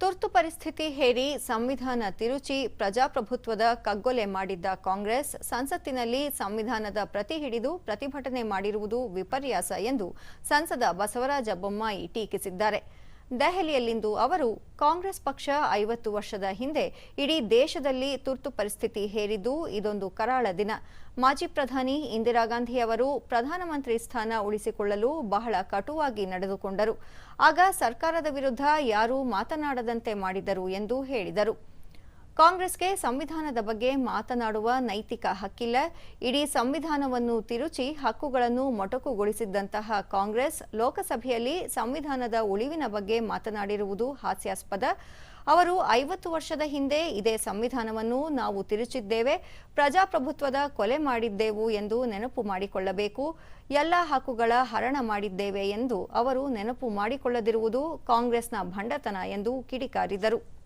ತುರ್ತು ಪರಿಸ್ಥಿತಿ ಹೇರಿ ಸಂವಿಧಾನ ತಿರುಚಿ ಪ್ರಜಾಪ್ರಭುತ್ವದ ಕಗ್ಗೊಲೆ ಮಾಡಿದ್ದ ಕಾಂಗ್ರೆಸ್ ಸಂಸತ್ತಿನಲ್ಲಿ ಸಂವಿಧಾನದ ಪ್ರತಿ ಹಿಡಿದು ಪ್ರತಿಭಟನೆ ಮಾಡಿರುವುದು ವಿಪರ್ಯಾಸ ಎಂದು ಸಂಸದ ಬಸವರಾಜ ಬೊಮ್ಮಾಯಿ ಟೀಕಿಸಿದ್ದಾರೆ. ದೆಹಲಿಯಲ್ಲಿಂದು ಅವರು ಕಾಂಗ್ರೆಸ್ ಪಕ್ಷ ಐವತ್ತು ವರ್ಷದ ಹಿಂದೆ ಇಡೀ ದೇಶದಲ್ಲಿ ತುರ್ತು ಪರಿಸ್ಥಿತಿ ಹೇರಿದ್ದು ಇದೊಂದು ಕರಾಳ ದಿನ. ಮಾಜಿ ಪ್ರಧಾನಿ ಇಂದಿರಾ ಗಾಂಧಿ ಅವರು ಪ್ರಧಾನಮಂತ್ರಿ ಸ್ಥಾನ ಉಳಿಸಿಕೊಳ್ಳಲು ಬಹಳ ಕಟುವಾಗಿ ನಡೆದುಕೊಂಡರು. ಆಗ ಸರ್ಕಾರದ ವಿರುದ್ಧ ಯಾರೂ ಮಾತನಾಡದಂತೆ ಮಾಡಿದರು ಎಂದು ಹೇಳಿದರು. ಕಾಂಗ್ರೆಸ್ಗೆ ಸಂವಿಧಾನದ ಬಗ್ಗೆ ಮಾತನಾಡುವ ನೈತಿಕ ಹಕ್ಕಿಲ್ಲ. ಇಡೀ ಸಂವಿಧಾನವನ್ನು ತಿರುಚಿ ಹಕ್ಕುಗಳನ್ನು ಮೊಟಕುಗೊಳಿಸಿದ್ದಂತಹ ಕಾಂಗ್ರೆಸ್ ಲೋಕಸಭೆಯಲ್ಲಿ ಸಂವಿಧಾನದ ಉಳಿವಿನ ಬಗ್ಗೆ ಮಾತನಾಡಿರುವುದು ಹಾಸ್ಯಾಸ್ಪದ. ಅವರು ಐವತ್ತು ವರ್ಷದ ಹಿಂದೆ ಇದೇ ಸಂವಿಧಾನವನ್ನು ನಾವು ತಿರುಚಿದ್ದೇವೆ, ಪ್ರಜಾಪ್ರಭುತ್ವದ ಕೊಲೆ ಮಾಡಿದ್ದೆವು ಎಂದು ನೆನಪು ಮಾಡಿಕೊಳ್ಳಬೇಕು, ಎಲ್ಲ ಹಕ್ಕುಗಳ ಹರಣ ಮಾಡಿದ್ದೇವೆ ಎಂದು ಅವರು ನೆನಪು ಮಾಡಿಕೊಳ್ಳದಿರುವುದು ಕಾಂಗ್ರೆಸ್ನ ಭಂಡತನ ಎಂದು ಕಿಡಿಕಾರಿದರು.